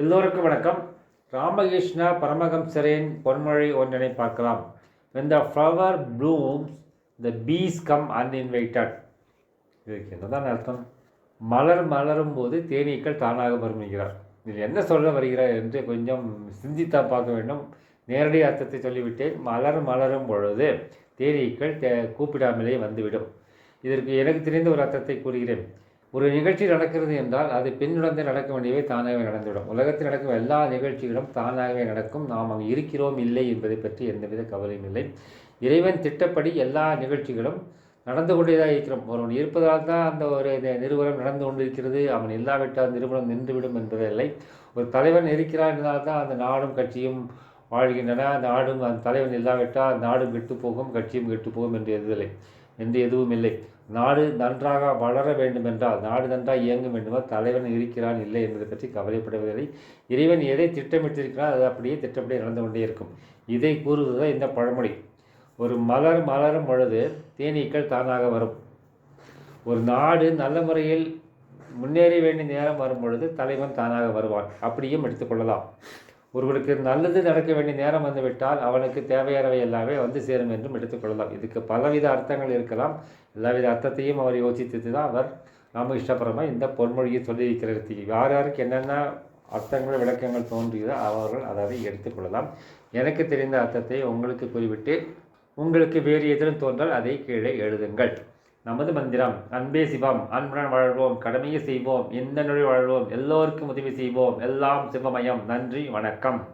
எல்லோருக்கும் வணக்கம். ராமகிருஷ்ணா பரமஹம்சரின் பொன்மொழி ஒன்றினை பார்க்கலாம். When the flower blooms the bees come uninvited இதுக்கு என்னதான் அர்த்தம்? மலர் மலரும் போது தேனீக்கள் தானாக வரும் என்கிறார் இதில் என்ன சொல்ல வருகிறார் என்று கொஞ்சம் சிந்தித்தா பார்க்க வேண்டும். நேரடி அர்த்தத்தை சொல்லிவிட்டேன். மலர் மலரும் பொழுது தேனீக்கள் தே கூப்பிடாமலே வந்துவிடும். இதற்கு எனக்கு தெரிந்த ஒரு அர்த்தத்தை கூறுகிறேன். ஒரு நிகழ்ச்சி நடக்கிறது என்றால் அது பின்னுடனே நடக்க வேண்டியவை தானாகவே நடந்துவிடும். உலகத்தில் நடக்கும் எல்லா நிகழ்ச்சிகளும் தானாகவே நடக்கும். நாம் அங்கு இருக்கிறோம் இல்லை என்பதை பற்றி எந்தவித கவலையும் இல்லை. இறைவன் திட்டப்படி எல்லா நிகழ்ச்சிகளும் நடந்து கொண்டேதான் இருக்கிறோம். ஒருவன் இருப்பதால் தான் அந்த ஒரு நிறுவனம் நடந்து கொண்டிருக்கிறது. அவன் இல்லாவிட்டால் நிறுவனம் நின்றுவிடும் என்பதில்லை ஒரு தலைவன் இருக்கிறான் என்றால் தான் அந்த நாடும் கட்சியும் வாழ்கின்றன. நாடும் அந்த தலைவன் இல்லாவிட்டால் நாடும் கெட்டு போகும் கட்சியும் கெட்டு போகும் என்று எதுவில்லை என்று எதுவும் இல்லை. நாடு நன்றாக வளர வேண்டும் என்றால் நாடு நன்றாக இயங்க வேண்டுமால் தலைவன் இருக்கிறான் இல்லை என்பதை பற்றி கவலைப்படுவதில்லை. இறைவன் எதை திட்டமிட்டிருக்கிறான் அது அப்படியே திட்டப்படி நடந்து கொண்டே இருக்கும். இதை கூறுவதுதான் இந்த பழமொழி. ஒரு மலர் மலரும் பொழுது தேனீக்கள் தானாக வரும். ஒரு நாடு நல்ல முறையில் முன்னேற வேண்டிய நேரம் வரும் பொழுது தலைவன் தானாக வருவான். அப்படியும் எடுத்துக்கொள்ளலாம் ஒருவருக்கு நல்லது நடக்க வேண்டிய நேரம் வந்துவிட்டால் அவனுக்கு தேவையானவை எல்லாமே வந்து சேரும் என்றும் எடுத்துக்கொள்ளலாம். இதுக்கு பலவித அர்த்தங்கள் இருக்கலாம். எல்லாவித அர்த்தத்தையும் அவர் யோசித்து தான் அவர் ராமகிருஷ்ணபுரமா இந்த பொன்மொழியை சொல்லியிருக்கிறது யார் யாருக்கு என்னென்ன அர்த்தங்கள் விளக்கங்கள் தோன்றியதோ அவர்கள் அதை எடுத்துக்கொள்ளலாம். எனக்கு தெரிந்த அர்த்தத்தை உங்களுக்கு குறிவிட்டு உங்களுக்கு வேறு எதிரும் தோன்றால் அதை கீழே எழுதுங்கள். நமது மந்திரம் அன்பே சிவம் அன்புடன் வாழ்வோம் கடமையை செய்வோம் இந்த நொழி வாழ்வோம் எல்லோருக்கும் உதவி செய்வோம். எல்லாம் சிவமயம். நன்றி வணக்கம்.